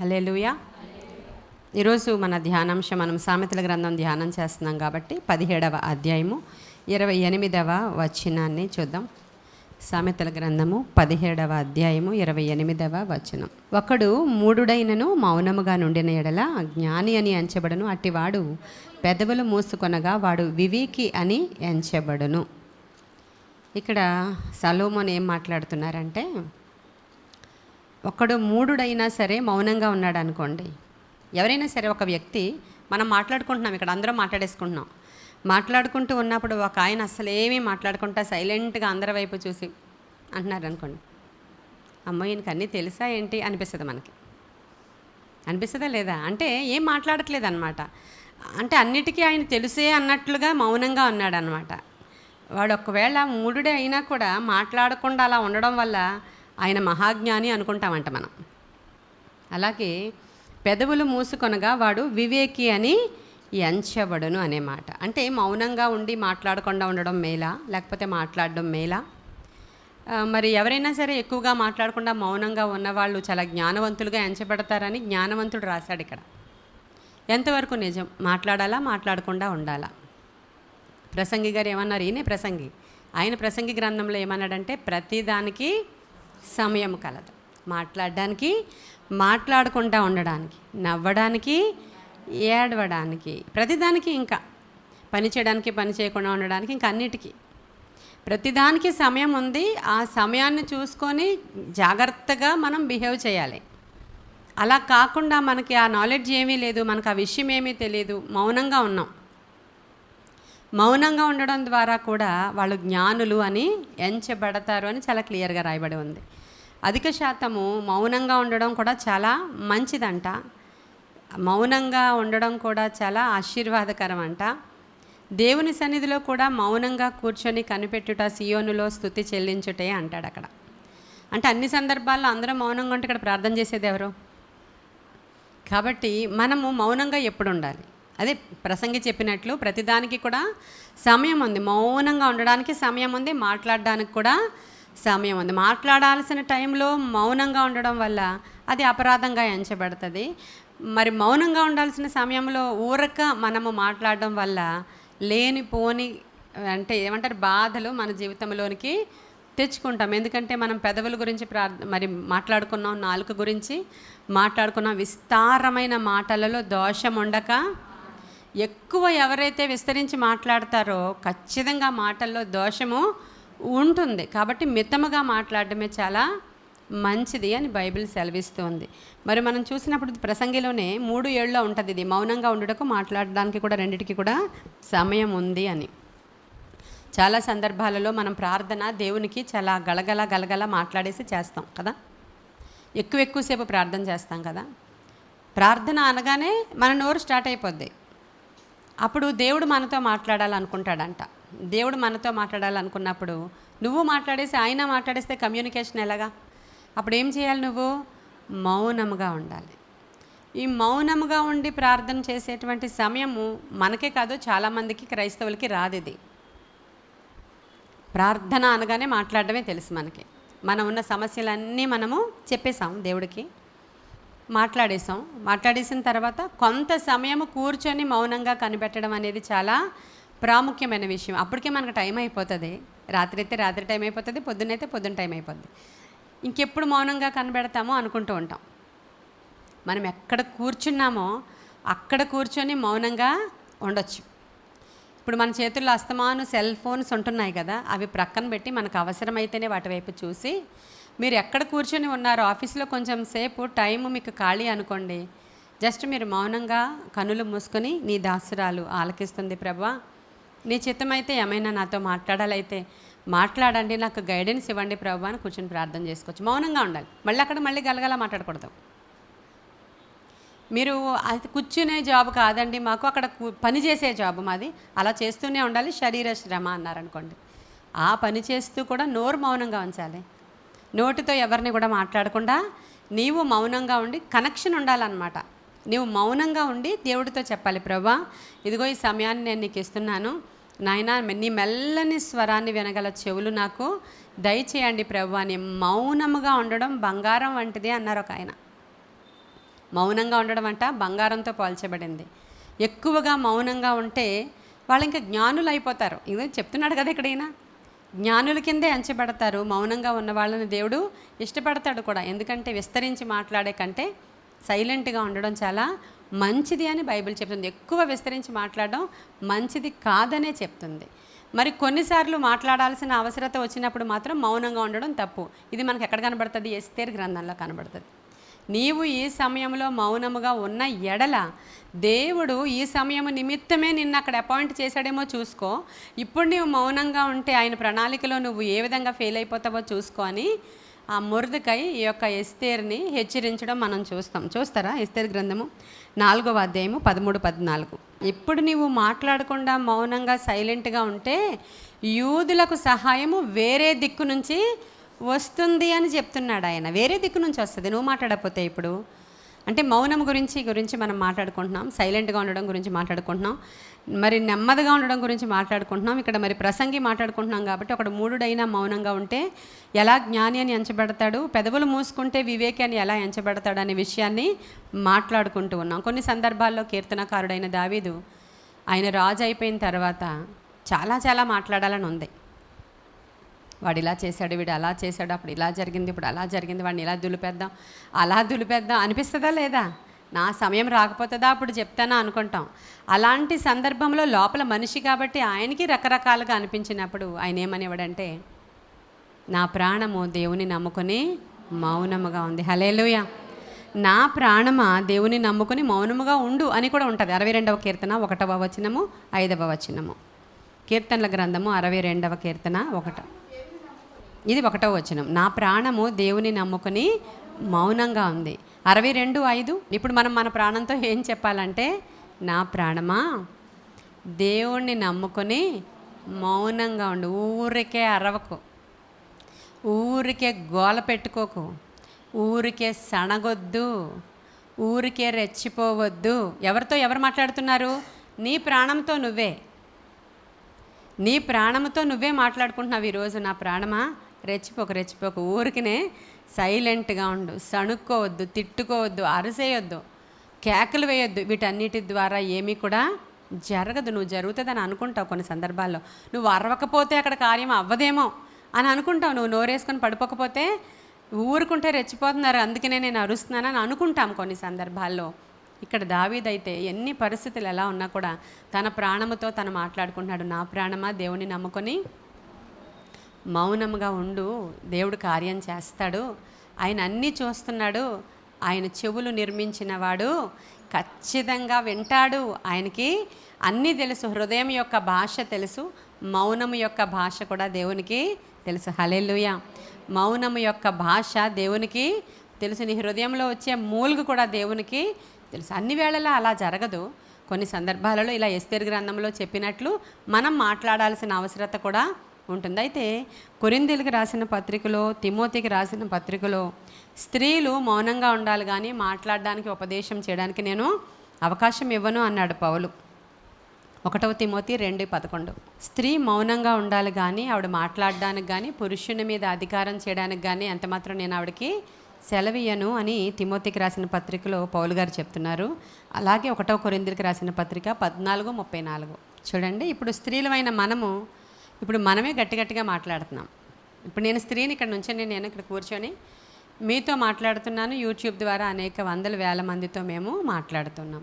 Hallelujah ఈరోజు మన ధ్యానాంశం మనం సామెతల గ్రంథం ధ్యానం చేస్తున్నాం కాబట్టి పదిహేడవ అధ్యాయము ఇరవై ఎనిమిదవ వచనాన్ని చూద్దాం. సామెతల గ్రంథము పదిహేడవ అధ్యాయము ఇరవై ఎనిమిదవ వచనం. ఒకడు మూడుడైనను మౌనముగా నుండిన ఎడల జ్ఞాని అని ఎంచబడును. అట్టివాడు పెదవులు మూసుకొనగా వాడు వివేకి అని ఎంచబడును. ఇక్కడ సలోమోన్ ఏం మాట్లాడుతున్నారంటే ఒకడు మూడుడైనా సరే మౌనంగా ఉన్నాడు అనుకోండి. ఎవరైనా సరే ఒక వ్యక్తి మనం మాట్లాడుకుంటున్నాం ఇక్కడ అందరం మాట్లాడేసుకుంటున్నాం. మాట్లాడుకుంటూ ఉన్నప్పుడు ఒక ఆయన అసలేమీ మాట్లాడుకుంటా సైలెంట్గా అందరి వైపు చూసి అంటున్నారు అనుకోండి. అమ్మో ఈయనకి అన్నీ తెలుసా ఏంటి అనిపిస్తుంది మనకి. అనిపిస్తుందా లేదా? అంటే ఏం మాట్లాడట్లేదు అనమాట అంటే అన్నిటికీ ఆయన తెలుసే అన్నట్లుగా మౌనంగా ఉన్నాడు అనమాట వాడు ఒకవేళ మూడుడే అయినా కూడా మాట్లాడకుండా అలా ఉండడం వల్ల ఆయన మహాజ్ఞాని అనుకుంటామంట మనం. అలాగే పెదవులు మూసుకొనగా వాడు వివేకి అని ఎంచబడును అనే మాట. అంటే మౌనంగా ఉండి మాట్లాడకుండా ఉండడం మేలా లేకపోతే మాట్లాడడం మేలా? మరి ఎవరైనా సరే ఎక్కువగా మాట్లాడకుండా మౌనంగా ఉన్నవాళ్ళు చాలా జ్ఞానవంతులుగా ఎంచబడతారని జ్ఞానవంతుడు రాశాడు ఇక్కడ. ఎంతవరకు నిజం? మాట్లాడాలా మాట్లాడకుండా ఉండాలా? ప్రసంగి గారు ఏమన్నారు? ఈయనే ప్రసంగి. ఆయన ప్రసంగి గ్రంథంలో ఏమన్నాడంటే ప్రతిదానికి సమయం కలదు. మాట్లాడడానికి మాట్లాడకుండా ఉండడానికి నవ్వడానికి ఏడవడానికి ప్రతిదానికి ఇంకా. పని చేయడానికి పని చేయకుండా ఉండడానికి ఇంకా అన్నిటికీ. ప్రతిదానికి సమయం ఉంది. ఆ సమయాన్ని చూసుకొని జాగ్రత్తగా మనం బిహేవ్ చేయాలి. అలా కాకుండా మనకి ఆ నాలెడ్జ్ ఏమీ లేదు మనకు ఆ విషయం ఏమీ తెలియదు మౌనంగా ఉన్నాం. మౌనంగా ఉండడం ద్వారా కూడా వాళ్ళు జ్ఞానులు అని ఎంచబడతారు అని చాలా క్లియర్గా రాయబడి ఉంది. అధిక శాతము మౌనంగా ఉండడం కూడా చాలా మంచిదంట. మౌనంగా ఉండడం కూడా చాలా ఆశీర్వాదకరం అంట దేవుని సన్నిధిలో కూడా మౌనంగా కూర్చొని కనిపెట్టుట సియోనులో స్థుతి చెల్లించుటే అంటాడు అక్కడ. అంటే అన్ని సందర్భాల్లో అందరూ మౌనంగా ఉంటే ఇక్కడ ప్రార్థన చేసేది ఎవరు? కాబట్టి మనము మౌనంగా ఎప్పుడు ఉండాలి? అదే ప్రసంగి చెప్పినట్లు ప్రతిదానికి కూడా సమయం ఉంది. మౌనంగా ఉండడానికి సమయం ఉంది మాట్లాడడానికి కూడా సమయం ఉంది. మాట్లాడాల్సిన టైంలో మౌనంగా ఉండడం వల్ల అది అపరాధంగా ఎంచబడుతుంది. మరి మౌనంగా ఉండాల్సిన సమయంలో ఊరక మనము మాట్లాడడం వల్ల లేనిపోని అంటే ఏమంటారు బాధలు మన జీవితంలోనికి తెచ్చుకుంటాం. ఎందుకంటే మనం పెదవుల గురించి ప్రార్థ మరి మాట్లాడుకున్నాం నాలుక గురించి మాట్లాడుకున్నాం విస్తారమైన మాటలలో దోషం ఉండక ఎక్కువ ఎవరైతే విస్తరించి మాట్లాడతారో ఖచ్చితంగా మాటల్లో దోషము ఉంటుంది. కాబట్టి మితముగా మాట్లాడడమే చాలా మంచిది అని బైబిల్ సెలవిస్తుంది. మరి మనం చూసినప్పుడు ప్రసంగిలోనే మూడు ఏళ్ళలో ఉంటుంది ఇది. మౌనంగా ఉండటకు మాట్లాడడానికి కూడా రెండిటికి కూడా సమయం ఉంది అని. చాలా సందర్భాలలో మనం ప్రార్థన దేవునికి చాలా గలగల గలగల మాట్లాడేసి చేస్తాం కదా. ఎక్కువ ఎక్కువసేపు ప్రార్థన చేస్తాం కదా. ప్రార్థన అనగానే మన నోరు స్టార్ట్ అయిపోద్ది. అప్పుడు దేవుడు మనతో మాట్లాడాలనుకుంటాడంట. దేవుడు మనతో మాట్లాడాలనుకున్నప్పుడు నువ్వు మాట్లాడేసి ఆయన మాట్లాడేస్తే కమ్యూనికేషన్ ఎలాగా? అప్పుడు ఏం చేయాలి నువ్వు? మౌనముగా ఉండాలి. ఈ మౌనముగా ఉండి ప్రార్థన చేసేటువంటి సమయము మనకే కాదు చాలామందికి క్రైస్తవులకి రాదు ఇది. ప్రార్థన అనగానే మాట్లాడడమే తెలుసు మనకి. మనం ఉన్న సమస్యలన్నీ మనము చెప్పేశాం దేవుడికి. మాట్లాడేసాం మాట్లాడేసిన తర్వాత కొంత సమయం కూర్చొని మౌనంగా కనిపెట్టడం అనేది చాలా ప్రాముఖ్యమైన విషయం. అప్పటికే మనకు టైం అయిపోతుంది. రాత్రి అయితే రాత్రి టైం అయిపోతుంది పొద్దునైతే పొద్దున్న టైం అయిపోతుంది ఇంకెప్పుడు మౌనంగా కనిపెడతామో అనుకుంటూ ఉంటాం. మనం ఎక్కడ కూర్చున్నామో అక్కడ కూర్చొని మౌనంగా ఉండొచ్చు. ఇప్పుడు మన చేతుల్లో అస్తమాను సెల్ ఫోన్స్ ఉంటున్నాయి కదా అవి ప్రక్కన పెట్టి మనకు అవసరమైతేనే వాటి వైపు చూసి మీరు ఎక్కడ కూర్చొని ఉన్నారో? ఆఫీస్లో కొంచెం సేపు టైం మీకు ఖాళీ అనుకోండి. జస్ట్ మీరు మౌనంగా కనులు మూసుకొని నీ దాసురాలు ఆలకిస్తుంది ప్రభా. నీ చిత్తమైతే ఏమైనా నాతో మాట్లాడాలైతే మాట్లాడండి నాకు గైడెన్స్ ఇవ్వండి ప్రభా అని కూర్చొని ప్రార్థన చేసుకోవచ్చు. మౌనంగా ఉండాలి. మళ్ళీ అక్కడ మళ్ళీ గలగల మాట్లాడకూడదు. మీరు అది కూర్చునే జాబ్ కాదండి మాకు అక్కడ పని చేసే జాబ్ మాది. అలా చేస్తూనే ఉండాలి. శరీర శ్రమ అన్నారనుకోండి. ఆ పని చేస్తూ కూడా నోరు మౌనంగా ఉంచాలి. నోటితో ఎవరిని కూడా మాట్లాడకుండా నీవు మౌనంగా ఉండి కనెక్షన్ ఉండాలన్నమాట. నీవు మౌనంగా ఉండి దేవుడితో చెప్పాలి ప్రభా ఇదిగో ఈ సమయాన్ని నేను నీకు ఇస్తున్నాను. నాయన నీ మెల్లని స్వరాన్ని వినగల చెవులు నాకు దయచేయండి ప్రభు. అని మౌనముగా ఉండడం బంగారం వంటిది అన్నారు ఒక ఆయన. మౌనంగా ఉండడం అంట బంగారంతో పోల్చబడింది. ఎక్కువగా మౌనంగా ఉంటే వాళ్ళు ఇంకా జ్ఞానులు అయిపోతారు. ఇదే చెప్తున్నాడు కదా ఇక్కడైనా జ్ఞానుల కిందే అంచబడతారు. మౌనంగా ఉన్న వాళ్ళని దేవుడు ఇష్టపడతాడు కూడా. ఎందుకంటే విస్తరించి మాట్లాడే కంటే సైలెంట్గా ఉండడం చాలా మంచిది అని బైబిల్ చెప్తుంది. ఎక్కువ విస్తరించి మాట్లాడడం మంచిది కాదనే చెప్తుంది. మరి కొన్నిసార్లు మాట్లాడాల్సిన అవసరత వచ్చినప్పుడు మాత్రం మౌనంగా ఉండడం తప్పు. ఇది మనకు ఎక్కడ కనబడుతుంది? ఎస్తేర్ గ్రంథంలో కనబడుతుంది. నీవు ఈ సమయంలో మౌనముగా ఉన్న ఎడల దేవుడు ఈ సమయం నిమిత్తమే నిన్ను అక్కడ అపాయింట్ చేశాడేమో చూసుకో. ఇప్పుడు నీవు మౌనంగా ఉంటే ఆయన ప్రణాళికలో నువ్వు ఏ విధంగా ఫెయిల్ అయిపోతావో చూసుకో అని ఆ మురదకై ఈ యొక్క ఎస్తేర్ని హెచ్చరించడం మనం చూస్తాం. చూస్తారా ఎస్తేర్ గ్రంథము నాలుగవ అధ్యాయము పదమూడు పద్నాలుగు. ఇప్పుడు నీవు మాట్లాడకుండా మౌనంగా సైలెంట్గా ఉంటే యూదులకు సహాయము వేరే దిక్కు నుంచి వస్తుంది అని చెప్తున్నాడు ఆయన. వేరే దిక్కు నుంచి వస్తుంది. నువ్వు మాట్లాడకపోతే ఇప్పుడు? అంటే మౌనం గురించి గురించి మనం మాట్లాడుకుంటున్నాం. సైలెంట్గా ఉండడం గురించి మాట్లాడుకుంటున్నాం. మరి నెమ్మదిగా ఉండడం గురించి మాట్లాడుకుంటున్నాం. ఇక్కడ మరి ప్రసంగి మాట్లాడుకుంటున్నాం కాబట్టి ఒకడు మూడుడైనా మౌనంగా ఉంటే ఎలా జ్ఞాని అని ఎంచబడతాడు? పెదవులు మూసుకుంటే వివేకి అని ఎలా ఎంచబడతాడు అనే విషయాన్ని మాట్లాడుకుంటూ ఉన్నాం. కొన్ని సందర్భాల్లో కీర్తనకారుడైన దావీదు ఆయన రాజు అయిపోయిన తర్వాత చాలా చాలా మాట్లాడాలని ఉంది. వాడు ఇలా చేశాడు వీడు అలా చేశాడు అప్పుడు ఇలా జరిగింది ఇప్పుడు అలా జరిగింది వాడిని ఇలా దులిపేద్దాం అలా దులిపేద్దాం అనిపిస్తుందా లేదా? నా సమయం రాకపోతుందా అప్పుడు చెప్తానా అనుకుంటాం. అలాంటి సందర్భంలో లోపల మనిషి కాబట్టి ఆయనకి రకరకాలుగా అనిపించినప్పుడు ఆయన ఏమనేవాడంటే నా ప్రాణము దేవుని నమ్ముకొని మౌనముగా ఉంది. హలేలుయ నా ప్రాణమా దేవుని నమ్ముకుని మౌనముగా ఉండు అని కూడా ఉంటుంది. అరవై రెండవ కీర్తన ఒకటవ వచనము ఐదవ వచనము. కీర్తనల గ్రంథము అరవై రెండవ కీర్తన ఒకట. ఇది ఒకటో వచనం. నా ప్రాణము దేవుని నమ్ముకుని మౌనంగా ఉంది. అరవై రెండు ఐదు. ఇప్పుడు మనం మన ప్రాణంతో ఏం చెప్పాలంటే నా ప్రాణమా? దేవుణ్ణి నమ్ముకొని మౌనంగా ఉండు. ఊరికే అరవకు. ఊరికే గోల పెట్టుకోకు. ఊరికే సణగొద్దు. ఊరికే రెచ్చిపోవద్దు. ఎవరితో ఎవరు మాట్లాడుతున్నారు? నీ ప్రాణంతో నువ్వే. నీ ప్రాణంతో నువ్వే మాట్లాడుకుంటున్నావు ఈరోజు నా ప్రాణమా? రెచ్చిపోక రెచ్చిపోక. ఊరికినే సైలెంట్గా ఉండు. సణుక్కోవద్దు తిట్టుకోవద్దు అరసేయొద్దు. కేకలు వేయొద్దు. వీటన్నిటి ద్వారా ఏమీ కూడా జరగదు. నువ్వు జరుగుతుందని అనుకుంటావు కొన్ని సందర్భాల్లో. నువ్వు అరవకపోతే అక్కడ కార్యం అవ్వదేమో అని అనుకుంటావు. నువ్వు నోరేసుకొని పడిపోకపోతే ఊరుకుంటే రెచ్చిపోతున్నారు. అందుకనే నేను అరుస్తున్నానని అనుకుంటాం కొన్ని సందర్భాల్లో. ఇక్కడ దావీదైతే ఎన్ని పరిస్థితులు ఎలా ఉన్నా కూడా తన ప్రాణముతో తను మాట్లాడుకుంటున్నాడు. నా ప్రాణమా? దేవుని నమ్ముకొని మౌనముగా ఉండు దేవుడు కార్యం చేస్తాడు. ఆయన అన్నీ చూస్తున్నాడు. ఆయన చెవులు నిర్మించిన వాడు ఖచ్చితంగా వింటాడు. ఆయనకి అన్నీ తెలుసు. హృదయం యొక్క భాష తెలుసు. మౌనము యొక్క భాష కూడా దేవునికి తెలుసు. హలెలుయ మౌనము యొక్క భాష దేవునికి తెలుసు. నీ హృదయంలో వచ్చే మూలుగు కూడా దేవునికి తెలుసు. అన్ని వేళలా అలా జరగదు. కొన్ని సందర్భాలలో ఇలా ఎస్తేరు గ్రంథంలో చెప్పినట్లు మనం మాట్లాడాల్సిన అవసరత కూడా ఉంటుంది. అయితే కొరిందీలకు రాసిన పత్రికలో తిమోతికి రాసిన పత్రికలో స్త్రీలు మౌనంగా ఉండాలి కానీ మాట్లాడడానికి ఉపదేశం చేయడానికి నేను అవకాశం ఇవ్వను అన్నాడు పౌలు. ఒకటవ తిమోతి రెండు పదకొండు. స్త్రీ మౌనంగా ఉండాలి కానీ ఆవిడ మాట్లాడడానికి కానీ పురుషుని మీద అధికారం చేయడానికి కానీ ఎంత మాత్రం నేను ఆవిడకి సెలవియ్యను అని తిమోతికి రాసిన పత్రికలో పౌలు గారు చెప్తున్నారు. అలాగే ఒకటవ కొరిందులకు రాసిన పత్రిక పద్నాలుగు ముప్పై నాలుగు. చూడండి ఇప్పుడు స్త్రీలమైన మనము ఇప్పుడు మనమే గట్టి గట్టిగా మాట్లాడుతున్నాం. ఇప్పుడు నేను స్త్రీని ఇక్కడ నుంచి నేను ఇక్కడ కూర్చొని మీతో మాట్లాడుతున్నాను. యూట్యూబ్ ద్వారా అనేక వందల వేల మందితో మేము మాట్లాడుతున్నాం.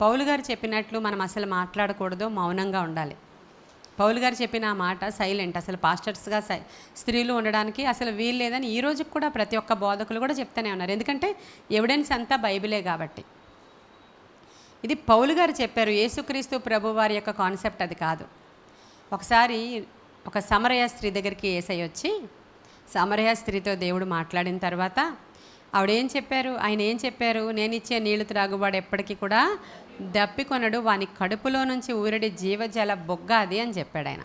పౌలు గారు చెప్పినట్లు మనం అసలు మాట్లాడకూడదు మౌనంగా ఉండాలి. పౌలు గారు చెప్పిన ఆ మాట సైలెంట్. అసలు పాస్టర్స్గా సై స్త్రీలు ఉండడానికి అసలు వీలు లేదని ఈ రోజుకి కూడా ప్రతి ఒక్క బోధకులు కూడా చెప్తూనే ఉన్నారు. ఎందుకంటే ఎవిడెన్స్ అంతా బైబిలే కాబట్టి. ఇది పౌలు గారు చెప్పారు యేసుక్రీస్తు ప్రభు వారి యొక్క కాన్సెప్ట్ అది కాదు. ఒకసారి ఒక సమరయ స్త్రీ దగ్గరికి ఏసై వచ్చి సమరయ స్త్రీతో దేవుడు మాట్లాడిన తర్వాత ఆవిడేం చెప్పారు? ఆయన ఏం చెప్పారు? నేను ఇచ్చే నీళ్ళు త్రాగువాడు ఎప్పటికీ కూడా దప్పికొనడు వాని కడుపులో నుంచి ఊరడి జీవజల బొగ్గ అది అని చెప్పాడు ఆయన.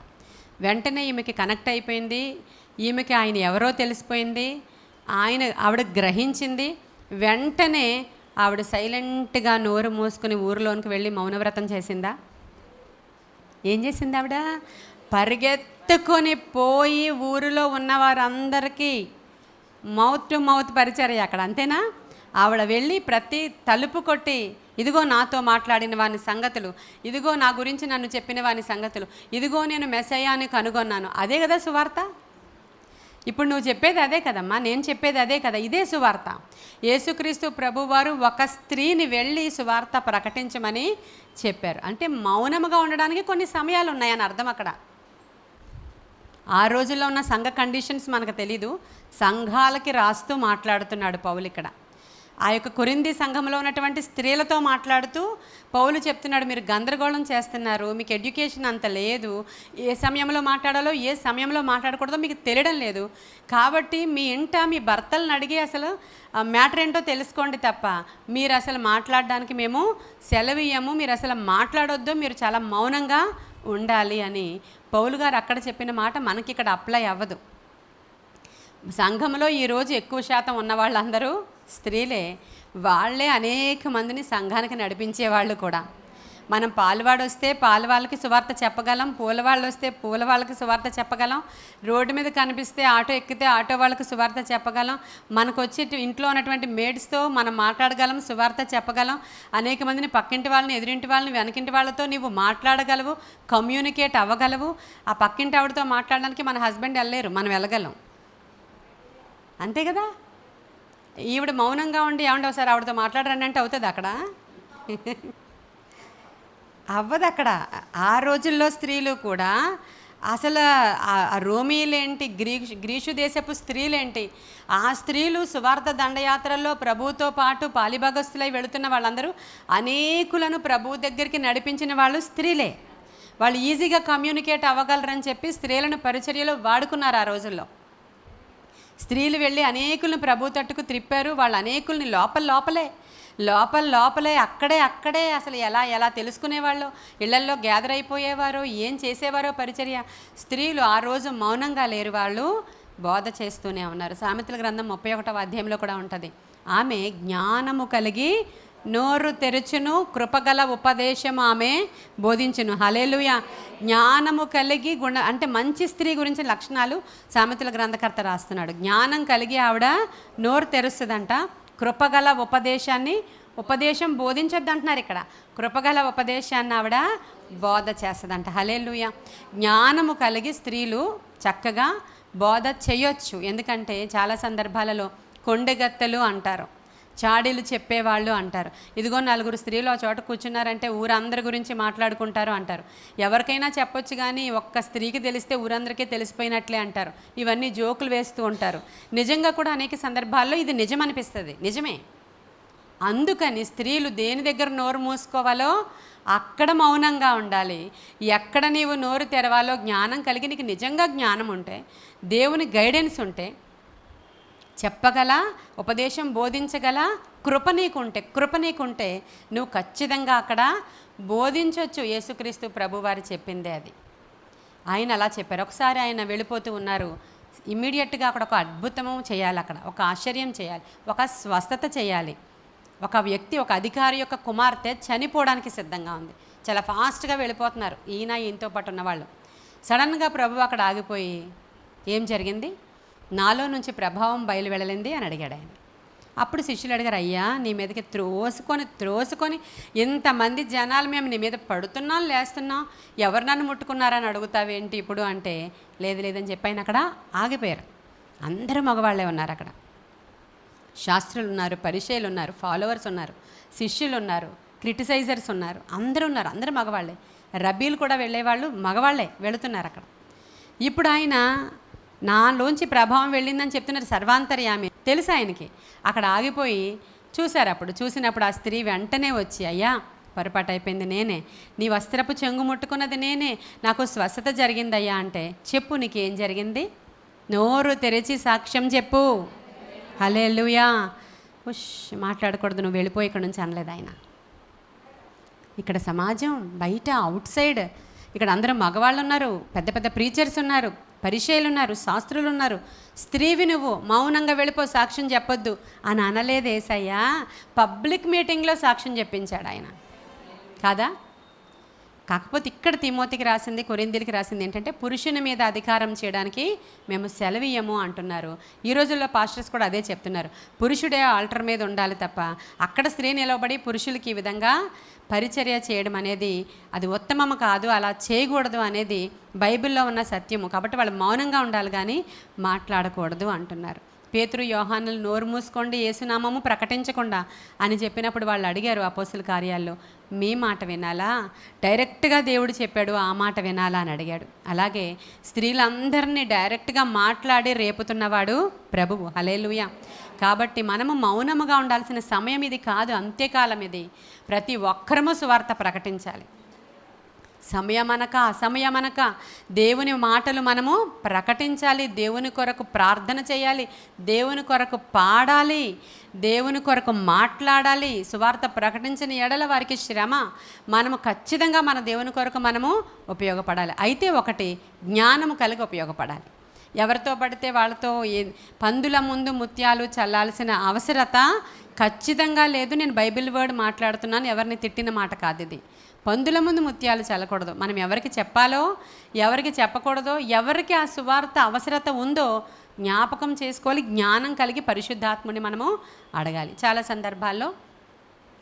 వెంటనే ఈమెకి కనెక్ట్ అయిపోయింది. ఈమెకి ఆయన ఎవరో తెలిసిపోయింది. ఆయన ఆవిడ గ్రహించింది. వెంటనే ఆవిడ సైలెంట్గా నోరు మూసుకుని ఊరిలోనికి వెళ్ళి మౌనవ్రతం చేసిందా? ఏం చేసింది ఆవిడ? పరిగెత్తుకొని పోయి ఊరిలో ఉన్న వారందరికీ మౌత్ టు మౌత్ పరిచర్య అక్కడ అంతేనా? ఆవిడ వెళ్ళి ప్రతి తలుపు కొట్టి ఇదిగో నాతో మాట్లాడిన వాని సంగతులు ఇదిగో నా గురించి నన్ను చెప్పిన వాని సంగతులు ఇదిగో నేను మెస్సయ్యాని కనుగొన్నాను. అదే కదా సువార్త? ఇప్పుడు నువ్వు చెప్పేది అదే కదమ్మా నేను చెప్పేది అదే కదా ఇదే సువార్త. యేసుక్రీస్తు ప్రభువారు ఒక స్త్రీని వెళ్ళి సువార్త ప్రకటించమని చెప్పారు. అంటే మౌనముగా ఉండడానికి కొన్ని సమయాలు ఉన్నాయని అర్థం అక్కడ. ఆ రోజుల్లో ఉన్న సంఘ కండిషన్స్ మనకు తెలీదు. సంఘాలకి రాస్తూ మాట్లాడుతున్నాడు పౌలు ఇక్కడ. ఆ యొక్క కొరింది సంఘంలో ఉన్నటువంటి స్త్రీలతో మాట్లాడుతూ పౌలు చెప్తున్నాడు మీరు గందరగోళం చేస్తున్నారు మీకు ఎడ్యుకేషన్ అంత లేదు. ఏ సమయంలో మాట్లాడాలో ఏ సమయంలో మాట్లాడకూడదో మీకు తెలియడం లేదు. కాబట్టి మీ ఇంట మీ భర్తలను అడిగి అసలు మ్యాటర్ ఏంటో తెలుసుకోండి తప్ప మీరు అసలు మాట్లాడడానికి మేము సెలవు ఇయ్యము మీరు అసలు మాట్లాడొద్దు మీరు చాలా మౌనంగా ఉండాలి అని పౌలు గారు అక్కడ చెప్పిన మాట మనకి ఇక్కడ అప్లై అవ్వదు. సంఘంలో ఈరోజు ఎక్కువ శాతం ఉన్న వాళ్ళందరూ స్త్రీలే. వాళ్ళే అనేక మందిని సంఘానికి నడిపించే వాళ్ళు కూడా. మనం పాలవాడు వస్తే పాలవాళ్ళకి సువార్త చెప్పగలం పూల వాళ్ళు వస్తే పూల వాళ్ళకి సువార్త చెప్పగలం రోడ్డు మీద కనిపిస్తే ఆటో ఎక్కితే ఆటో వాళ్ళకి సువార్త చెప్పగలం మనకు వచ్చి ఇంట్లో ఉన్నటువంటి మేడ్స్తో మనం మాట్లాడగలం సువార్త చెప్పగలం అనేక మందిని పక్కింటి వాళ్ళని ఎదురింటి వాళ్ళని వెనకింటి వాళ్ళతో నీవు మాట్లాడగలవు కమ్యూనికేట్ అవ్వగలవు ఆ పక్కింటి ఆవిడతో మాట్లాడడానికి మన హస్బెండ్ వెళ్ళలేరు మనం వెళ్ళగలం అంతే కదా? ఈవిడ మౌనంగా ఉండి ఏమంటే ఒకసారి ఆవిడతో మాట్లాడరండి అంటే అవుతుంది అక్కడ? అవ్వదు అక్కడ ఆ రోజుల్లో స్త్రీలు కూడా అసలు ఆ- రోమీలేంటి గ్రీషు గ్రీషు దేశపు స్త్రీలేంటి? ఆ స్త్రీలు సువార్థ దండయాత్రల్లో ప్రభువుతో పాటు పాలిభాగస్తులై వెళుతున్న వాళ్ళందరూ అనేకులను ప్రభు దగ్గరికి నడిపించిన వాళ్ళు స్త్రీలే. వాళ్ళు ఈజీగా కమ్యూనికేట్ అవ్వగలరని చెప్పి స్త్రీలను పరిచర్యలో వాడుకున్నారు ఆ రోజుల్లో. స్త్రీలు వెళ్ళి అనేకులను ప్రభు తట్టుకు త్రిప్పారు వాళ్ళు అనేకుల్ని లోపల లోపలే లోపల లోపలే అక్కడే అక్కడే అసలు ఎలా ఎలా తెలుసుకునేవాళ్ళు? ఇళ్ళల్లో గ్యాదర్ అయిపోయేవారో ఏం చేసేవారో పరిచర్య. స్త్రీలు ఆ రోజు మౌనంగా లేరు వాళ్ళు బోధ చేస్తూనే ఉన్నారు. సామెతల గ్రంథం ముప్పై ఒకటవ అధ్యాయంలో కూడా ఉంటుంది. ఆమె జ్ఞానము కలిగి నోరు తెరుచును కృపగల ఉపదేశం ఆమె బోధించును. హలేలుయ జ్ఞానము కలిగి గుణ అంటే మంచి స్త్రీ గురించి లక్షణాలు సామెతల గ్రంథకర్త రాస్తున్నాడు. జ్ఞానం కలిగి ఆవిడ నోరు తెరుస్తుందంట. కృపగల ఉపదేశాన్ని ఉపదేశం బోధించొద్దు అంటున్నారు ఇక్కడ. కృపగల ఉపదేశాన్ని ఆవిడ బోధ చేస్తుందంట. హలేలుయ జ్ఞానము కలిగి స్త్రీలు చక్కగా బోధ చేయొచ్చు. ఎందుకంటే చాలా సందర్భాలలో కొండగత్తెలు అంటారు. చాడీలు చెప్పేవాళ్ళు అంటారు. ఇదిగో నలుగురు స్త్రీలు ఆ చోట కూర్చున్నారంటే ఊరందరి గురించి మాట్లాడుకుంటారు అంటారు. ఎవరికైనా చెప్పొచ్చు కానీ ఒక్క స్త్రీకి తెలిస్తే ఊరందరికీ తెలిసిపోయినట్లే అంటారు. ఇవన్నీ జోకులు వేస్తూ ఉంటారు. నిజంగా కూడా అనేక సందర్భాల్లో ఇది నిజం అనిపిస్తుంది నిజమే. అందుకని స్త్రీలు దేని దగ్గర నోరు మూసుకోవాలో అక్కడ మౌనంగా ఉండాలి. ఎక్కడ నీవు నోరు తెరవాలో జ్ఞానం కలిగి నీకు నిజంగా జ్ఞానం ఉంటే దేవుని గైడెన్స్ ఉంటే చెప్పగల? ఉపదేశం బోధించగల? కృప నీకుంటే కృప నీకుంటే నువ్వు ఖచ్చితంగా అక్కడ బోధించవచ్చు యేసుక్రీస్తు ప్రభువారు చెప్పిందే అది. ఆయన అలా చెప్పారు. ఒకసారి ఆయన వెళ్ళిపోతూ ఉన్నారు. ఇమ్మీడియట్గా అక్కడ ఒక అద్భుతము చేయాలి అక్కడ. ఒక ఆశ్చర్యం చేయాలి. ఒక స్వస్థత చేయాలి. ఒక వ్యక్తి ఒక అధికారి యొక్క కుమార్తె చనిపోవడానికి సిద్ధంగా ఉంది. చాలా ఫాస్ట్గా వెళ్ళిపోతున్నారు. ఈయన ఈయనతో పాటు ఉన్నవాళ్ళు. సడన్గా ప్రభు అక్కడ ఆగిపోయి ఏం జరిగింది? నాలో నుంచి ప్రభావం బయలు వెళ్ళింది అని అడిగాడు ఆయన. అప్పుడు శిష్యులు అడిగారు అయ్యా నీ మీదకి త్రోసుకొని త్రోసుకొని ఇంతమంది జనాలు మేము నీ మీద పడుతున్నాం లేస్తున్నాం. ఎవరు నన్ను ముట్టుకున్నారని అడుగుతావేంటి ఇప్పుడు? అంటే లేదు లేదని చెప్పి ఆయన అక్కడ ఆగిపోయారు. అందరూ మగవాళ్ళే ఉన్నారు అక్కడ. శాస్త్రులు ఉన్నారు పరిచయలు ఉన్నారు ఫాలోవర్స్ ఉన్నారు శిష్యులు ఉన్నారు క్రిటిసైజర్స్ ఉన్నారు. అందరూ ఉన్నారు అందరూ మగవాళ్ళే. రబీలు కూడా వెళ్ళేవాళ్ళు మగవాళ్ళే వెళుతున్నారు అక్కడ. ఇప్పుడు ఆయన నాలోంచి ప్రభావం వెళ్ళిందని చెప్తున్నారు సర్వాంతర్యామి. తెలుసు ఆయనకి? అక్కడ ఆగిపోయి చూశారు అప్పుడు. చూసినప్పుడు ఆ స్త్రీ వెంటనే వచ్చి అయ్యా పొరపాటు అయిపోయింది నేనే. నీ వస్త్రపు చెంగు ముట్టుకున్నది నేనే. నాకు స్వస్థత జరిగిందయ్యా అంటే చెప్పు నీకేం జరిగింది? నోరు తెరిచి సాక్ష్యం చెప్పు. హలే ఉష్ మాట్లాడకూడదు. నువ్వు వెళ్ళిపోయి ఇక్కడ నుంచి అనలేదు ఆయన. ఇక్కడ సమాజం బయట అవుట్ సైడ్. ఇక్కడ అందరూ మగవాళ్ళు ఉన్నారు పెద్ద పెద్ద ప్రీచర్స్ ఉన్నారు. పరిచయాలు ఉన్నారు శాస్త్రులు ఉన్నారు స్త్రీవి నువ్వు మౌనంగా వెళ్ళిపో సాక్ష్యం చెప్పొద్దు అని అనలేదు పబ్లిక్ మీటింగ్లో సాక్ష్యం చెప్పించాడు ఆయన కాదా? కాకపోతే ఇక్కడ తిమోతికి రాసింది కొరిందీలకి రాసింది ఏంటంటే పురుషుని మీద అధికారం చేయడానికి మేము సెలవియ్యము అంటున్నారు. ఈ రోజుల్లో పాస్టర్స్ కూడా అదే చెప్తున్నారు. పురుషుడే ఆల్టర్ మీద ఉండాలి తప్ప అక్కడ స్త్రీ నిలబడి పురుషులకి ఈ విధంగా పరిచర్య చేయడం అనేది అది ఉత్తమము కాదు అలా చేయకూడదు అనేది బైబిల్లో ఉన్న సత్యము. కాబట్టి వాళ్ళు మౌనంగా ఉండాలి కానీ మాట్లాడకూడదు అంటున్నారు. పేతురు యోహానులు నోరు మూసుకోండి ఏసునామము ప్రకటించకుండా అని చెప్పినప్పుడు వాళ్ళు అడిగారు అపోసుల కార్యాల్లో మీ మాట వినాలా? డైరెక్ట్గా దేవుడు చెప్పాడు ఆ మాట వినాలా? అని అడిగాడు. అలాగే స్త్రీలందరినీ డైరెక్ట్గా మాట్లాడి రేపుతున్నవాడు ప్రభువు. హలేలుయ కాబట్టి మనము మౌనముగా ఉండాల్సిన సమయం ఇది కాదు అంత్యకాలం ఇది. ప్రతి ఒక్కరము సువార్త ప్రకటించాలి. సమయమనక అసమయమనక దేవుని మాటలు మనము ప్రకటించాలి దేవుని కొరకు ప్రార్థన చేయాలి దేవుని కొరకు పాడాలి దేవుని కొరకు మాట్లాడాలి సువార్త ప్రకటించిన ఎడల వారికి శ్రమ. మనము ఖచ్చితంగా మన దేవుని కొరకు మనము ఉపయోగపడాలి. అయితే ఒకటి జ్ఞానము కలిగి ఉపయోగపడాలి. ఎవరితో పడితే వాళ్ళతో ఏ పందుల ముందు ముత్యాలు చల్లాల్సిన అవసరత ఖచ్చితంగా లేదు. నేను బైబిల్ వర్డ్ మాట్లాడుతున్నాను ఎవరిని తిట్టిన మాట కాదు ఇది. పందుల ముందు ముత్యాలు చల్లకూడదు. మనం ఎవరికి చెప్పాలో ఎవరికి చెప్పకూడదో ఎవరికి ఆ సువార్త అవసరత ఉందో జ్ఞాపకం చేసుకోవాలి జ్ఞానం కలిగి పరిశుద్ధాత్ముని మనము అడగాలి. చాలా సందర్భాల్లో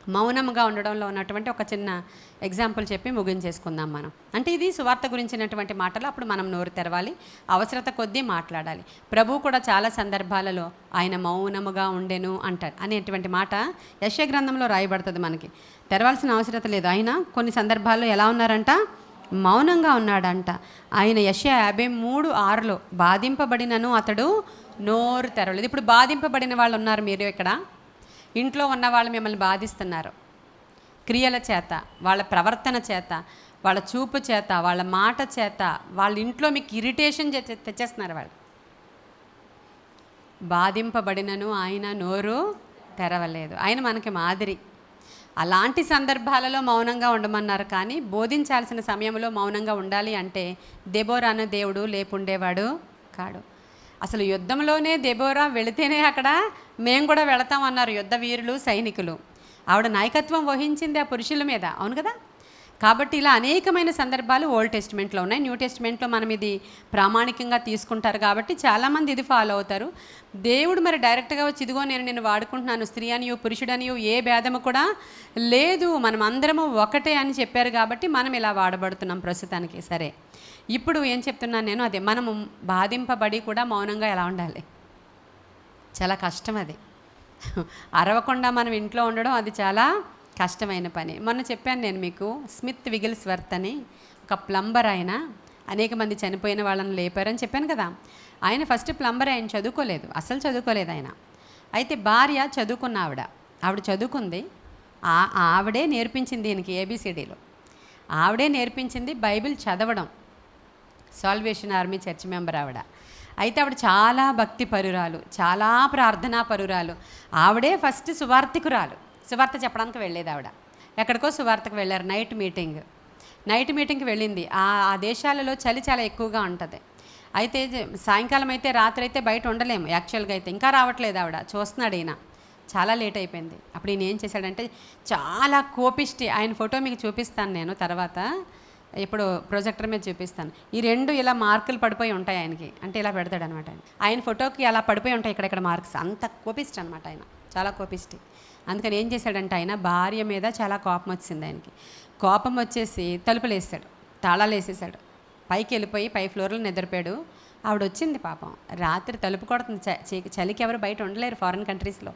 మౌనముగా ఉండడంలో ఉన్నటువంటి ఒక చిన్న ఎగ్జాంపుల్ చెప్పి ముగించేసుకుందాం మనం. అంటే ఇది సువార్త గురించినటువంటి మాటలు అప్పుడు మనం నోరు తెరవాలి అవసరత కొద్దీ మాట్లాడాలి. ప్రభు కూడా చాలా సందర్భాలలో ఆయన మౌనముగా ఉండెను అంటారు అనేటువంటి మాట యశ్య గ్రంథంలో రాయబడుతుంది మనకి. తెరవాల్సిన అవసరత లేదు. ఆయన కొన్ని సందర్భాల్లో ఎలా ఉన్నారంట? మౌనంగా ఉన్నాడంట. ఆయన యశ యాభై మూడు ఆరులో బాధింపబడినను అతడు నోరు తెరవలేదు. ఇప్పుడు బాధింపబడిన వాళ్ళు ఉన్నారు మీరు ఇక్కడ. ఇంట్లో ఉన్న వాళ్ళు మిమ్మల్ని బాధిస్తున్నారు. క్రియల చేత వాళ్ళ ప్రవర్తన చేత వాళ్ళ చూపు చేత వాళ్ళ మాట చేత వాళ్ళ ఇంట్లో మీకు ఇరిటేషన్ తెచ్చేస్తున్నారు వాళ్ళు. బాధింపబడినను ఆయన నోరు తెరవలేదు. ఆయన మనకి మాదిరి. అలాంటి సందర్భాలలో మౌనంగా ఉండమన్నారు కానీ బోధించాల్సిన సమయంలో మౌనంగా ఉండాలి అంటే దెబోరాను దేవుడు లేపుండేవాడు కాడు. అసలు యుద్ధంలోనే దెబోరా వెళితేనే అక్కడ మేము కూడా వెళతాం అన్నారు యుద్ధ వీరులు సైనికులు. ఆవిడ నాయకత్వం వహించింది ఆ పురుషుల మీద అవును కదా? కాబట్టి ఇలా అనేకమైన సందర్భాలు ఓల్డ్ టెస్ట్మెంట్లో ఉన్నాయి. న్యూ టెస్ట్మెంట్లో మనం ఇది ప్రామాణికంగా తీసుకుంటారు కాబట్టి చాలామంది ఇది ఫాలో అవుతారు. దేవుడు మరి డైరెక్ట్గా వచ్చి ఇదిగో నేను నేను వాడుకుంటున్నాను స్త్రీ అనియో పురుషుడనియో ఏ భేదము కూడా లేదు. మనం అందరము ఒకటే అని చెప్పారు కాబట్టి మనం ఇలా వాడబడుతున్నాం ప్రస్తుతానికి. సరే. ఇప్పుడు ఏం చెప్తున్నాను నేను? అదే మనం బాధింపబడి కూడా మౌనంగా ఎలా ఉండాలి? చాలా కష్టం అది. అరవకుండా మనం ఇంట్లో ఉండడం అది చాలా కష్టమైన పని. మొన్న చెప్పాను నేను మీకు స్మిత్ విగిల్స్ వర్త్ అని ఒక ప్లంబర్ ఆయన అనేక మంది చనిపోయిన వాళ్ళని లేపారని చెప్పాను కదా. ఆయన ఫస్ట్ ప్లంబర్ ఆయన చదువుకోలేదు అసలు చదువుకోలేదు ఆయన. అయితే భార్య చదువుకున్న ఆవిడ ఆవిడ చదువుకుంది. ఆ ఆవిడే నేర్పించింది దీనికి ఏబిసిడీలో ఆవిడే నేర్పించింది బైబిల్ చదవడం. సాల్వేషన్ ఆర్మీ చర్చ్ మెంబర్ ఆవిడ. అయితే ఆవిడ చాలా భక్తి పరురాలు చాలా ప్రార్థనా పరురాలు. ఆవిడే ఫస్ట్ సువార్థికురాలు. సువార్త చెప్పడానికి వెళ్ళేది ఆవిడ. ఎక్కడికో సువార్తకు వెళ్ళారు నైట్ మీటింగ్ నైట్ మీటింగ్కి వెళ్ళింది. ఆ ఆ దేశాలలో చలి చాలా ఎక్కువగా ఉంటుంది. అయితే సాయంకాలం అయితే రాత్రి అయితే బయట ఉండలేము యాక్చువల్గా అయితే. ఇంకా రావట్లేదు ఆవిడ. చూస్తున్నాడు ఈయన. చాలా లేట్ అయిపోయింది. అప్పుడు ఈయన ఏం చేశాడంటే చాలా కోపిష్టి ఆయన ఫోటో మీకు చూపిస్తాను నేను తర్వాత. ఇప్పుడు ప్రొజెక్టర్ మీద చూపిస్తాను. ఈ రెండు ఇలా మార్కులు పడిపోయి ఉంటాయి ఆయనకి. అంటే ఇలా పెడతాడు అనమాట ఆయన. ఆయన ఫోటోకి అలా పడిపోయి ఉంటాయి ఇక్కడెక్కడ మార్క్స్. అంత కోపిస్ట్ అనమాట ఆయన. చాలా కోపిష్టి అందుకని ఏం చేశాడంటే ఆయన భార్య మీద చాలా కోపం వచ్చింది ఆయనకి. కోపం వచ్చేసి తలుపులు వేసాడు తాళాలు వేసేసాడు. పైకి వెళ్ళిపోయి పై ఫ్లోర్లో నిద్రపోయాడు. ఆవిడ వచ్చింది పాపం. రాత్రి తలుపు కొడుతుంది. చీ- చలికి ఎవరు బయట ఉండలేరు ఫారిన్ కంట్రీస్లో.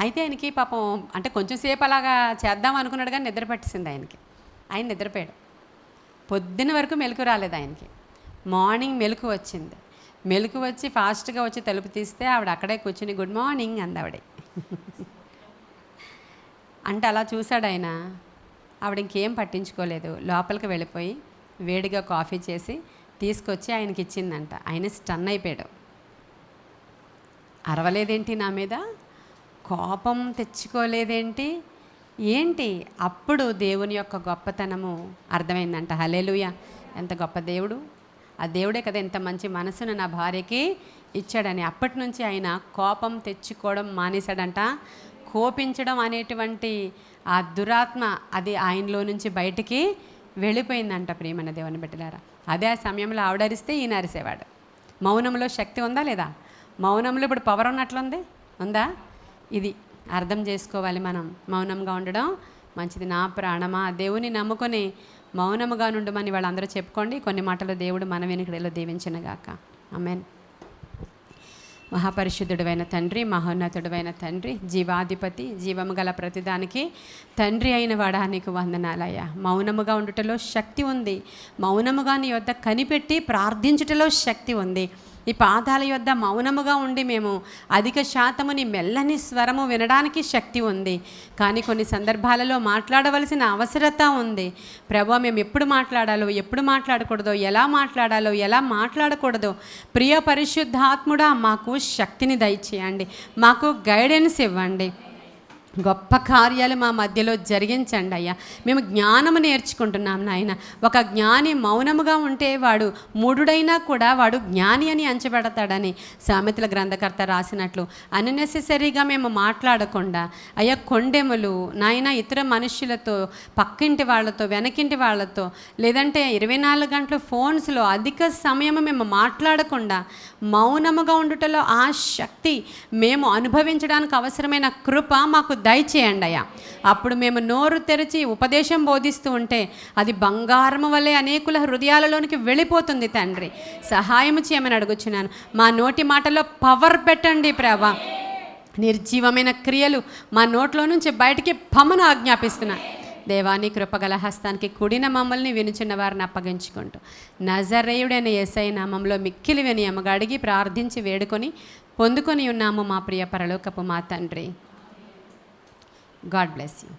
అయితే ఆయనకి పాపం అంటే కొంచెం సేపు అలాగా చేద్దాం అనుకున్నాడు కానీ నిద్ర పట్టేసింది ఆయనకి. ఆయన నిద్రపోయాడు. పొద్దున్న వరకు మెలకు రాలేదు ఆయనకి. మార్నింగ్ మెలకు వచ్చింది. మెలకు వచ్చి ఫాస్ట్గా వచ్చి తలుపు తీస్తే ఆవిడ అక్కడే కూర్చుని గుడ్ మార్నింగ్ అంది ఆవిడే అంటే అలా చూశాడు ఆయన. ఆవిడ ఇంకేం పట్టించుకోలేదు. లోపలికి వెళ్ళిపోయి వేడిగా కాఫీ చేసి తీసుకొచ్చి ఆయనకి ఇచ్చిందంట. ఆయన స్టన్ అయిపోయాడు. అరవలేదేంటి నా మీద? కోపం తెచ్చుకోలేదేంటి? ఏంటి? అప్పుడు దేవుని యొక్క గొప్పతనము అర్థమైందంట. హలేలుయ ఎంత గొప్ప దేవుడు. ఆ దేవుడే కదా ఇంత మంచి మనసును నా భార్యకి ఇచ్చాడని. అప్పటి నుంచి ఆయన కోపం తెచ్చుకోవడం మానేశాడంట. కోపించడం అనేటువంటి ఆ దురాత్మ అది ఆయనలో నుంచి బయటికి వెళ్ళిపోయిందంట ప్రియమైన దేవుని బిడ్డలారా. అదే ఆ సమయంలో ఆవిడ అరిస్తే ఈయన అరిసేవాడు. మౌనంలో శక్తి ఉందా లేదా? మౌనంలో ఇప్పుడు పవర్ ఉన్నట్లుంది? ఉందా? ఇది అర్థం చేసుకోవాలి మనం. మౌనంగా ఉండడం మంచిది. నా ప్రాణమా? దేవుని నమ్ముకొని మౌనముగా నుండమని వాళ్ళందరూ చెప్పుకోండి. కొన్ని మాటలు దేవుడు మన వెనుకడలో దీవించినగాక ఆమెన్. మహాపరిశుద్ధుడైన తండ్రి మహోన్నతుడైన తండ్రి జీవాధిపతి జీవము గల ప్రతిదానికి తండ్రి అయిన వాడా నీకు వందనాలయ్యా. మౌనముగా ఉండుటలో శక్తి ఉంది. మౌనముగా నీ వద్ద కనిపెట్టి ప్రార్థించుటలో శక్తి ఉంది. ఈ పాదాల యొద్ద మౌనముగా ఉండి మేము అధిక శాతము నీ మెల్లని స్వరము వినడానికి శక్తి ఉంది. కానీ కొన్ని సందర్భాలలో మాట్లాడవలసిన అవసరత ఉంది. ప్రభా మేము ఎప్పుడు మాట్లాడాలో ఎప్పుడు మాట్లాడకూడదో ఎలా మాట్లాడాలో ఎలా మాట్లాడకూడదో ప్రియ పరిశుద్ధాత్ముడా మాకు శక్తిని దయచేయండి. మాకు గైడెన్స్ ఇవ్వండి. గొప్ప కార్యాలు మా మధ్యలో జరిగించండి అయ్యా. మేము జ్ఞానము నేర్చుకుంటున్నాం నాయన. ఒక జ్ఞాని మౌనముగా ఉంటే వాడు మూడుడైనా కూడా వాడు జ్ఞాని అని అంచబడతాడని సామెతల గ్రంథకర్త రాసినట్లు. అన్నెసెసరీగా మేము మాట్లాడకుండా అయ్యా కొండెములు నాయన ఇతర మనుషులతో పక్కింటి వాళ్ళతో వెనకింటి వాళ్ళతో లేదంటే ఇరవై నాలుగు గంటలు ఫోన్స్లో అధిక సమయం మేము మాట్లాడకుండా మౌనముగా ఉండుటలో ఆ శక్తి మేము అనుభవించడానికి అవసరమైన కృప మాకు దయచేయండి అయ్యా. అప్పుడు మేము నోరు తెరిచి ఉపదేశం బోధిస్తూ ఉంటే అది బంగారము వలె అనేకుల హృదయాలలోనికి వెళ్ళిపోతుంది తండ్రి. సహాయం చేయమని అడుగుచున్నాను. మా నోటి మాటలో పవర్ పెట్టండి ప్రభా. నిర్జీవమైన క్రియలు మా నోట్లో నుంచి బయటికి పమ్మను ఆజ్ఞాపిస్తున్నా. దేవాని కృపగల హస్తానికి కుడిన మమ్మల్ని వినుచున్న వారిని అప్పగించుకుంటూ. నజరేయుడైన ఎస్ఐ నామంలో మిక్కిలి విని అమ్మగా అడిగి ప్రార్థించి వేడుకొని పొందుకొని ఉన్నాము మా ప్రియ పరలోకపు మా తండ్రి. God bless you.